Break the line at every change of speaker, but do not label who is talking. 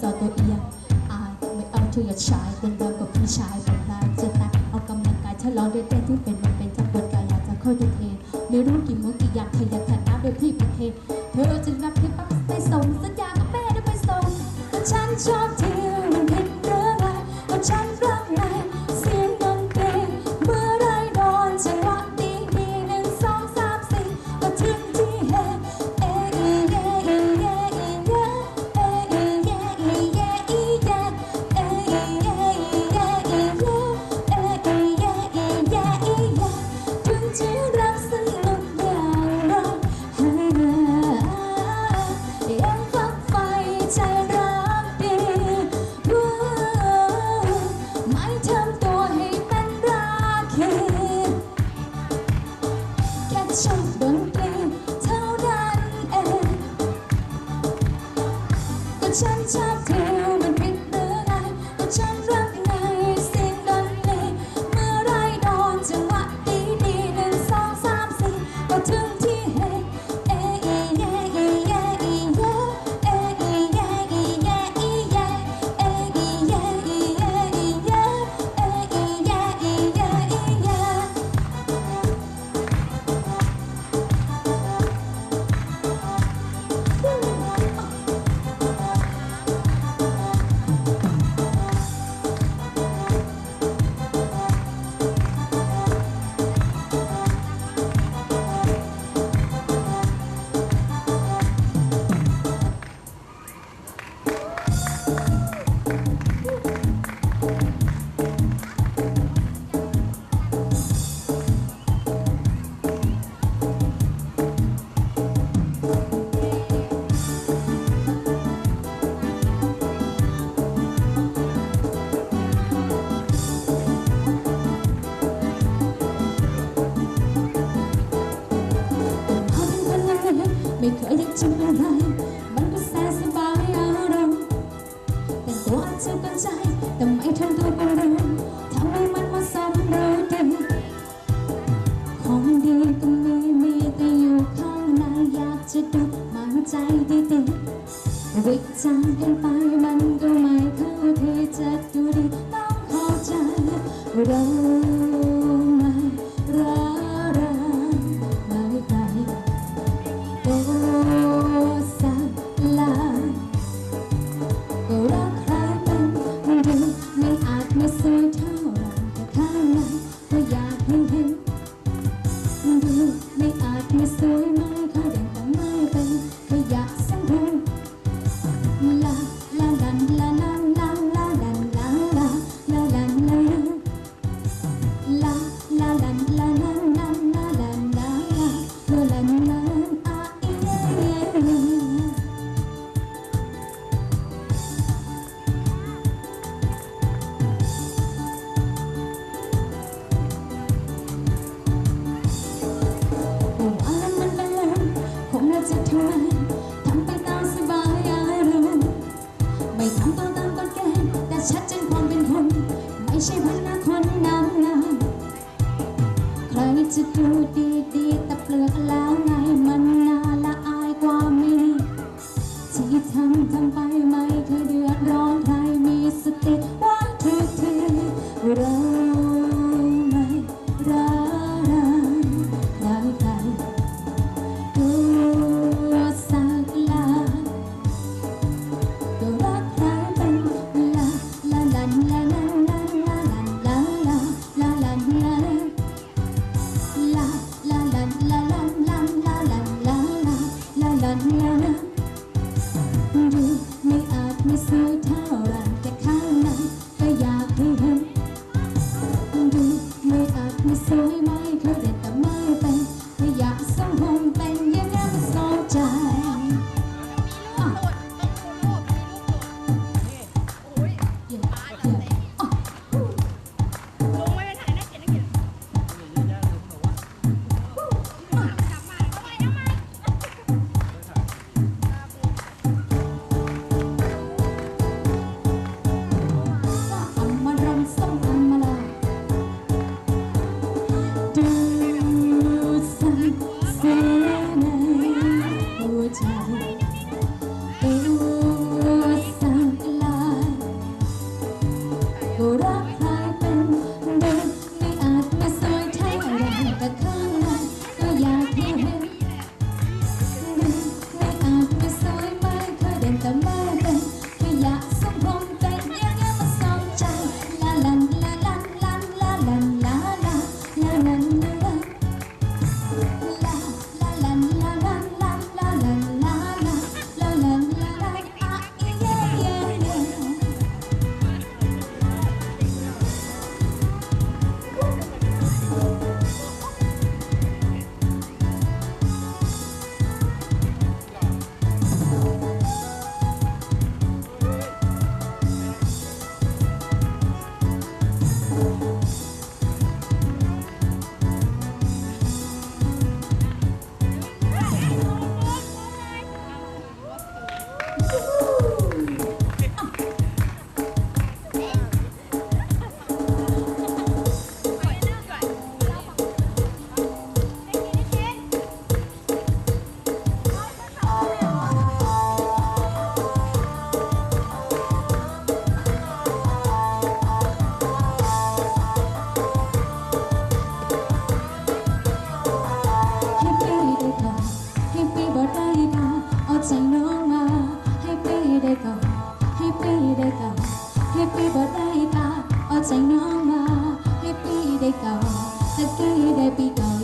สอตัวเอียงอายไม่เอาช่วยหยดชายเป็นเดิยกับพี่ชายของเราจะตักเอากำลังกายฉลองด้วยเต้นที่เป็นมันเป็นจังหวะกายอยากจะเข้าดูเทนไม่รู้กี่โมงกี่อย่างเธอยากถัดน้ำโดยพี่เป็ะเทเธอจะงรับเธอปั๊บไปส่งสัญญากับแม่ได้ไปส่งก็ฉันชอบเที่ยวเห็นเรื่องอะไรก็ฉันรัก time la la เลือกแล้วนะ ได้ก็ให้ปีได้ก็ให้ปีบ่ได้ตาเอาใจน้องมาให้ปีได้ก็ถ้าใกี้ได้ปีก็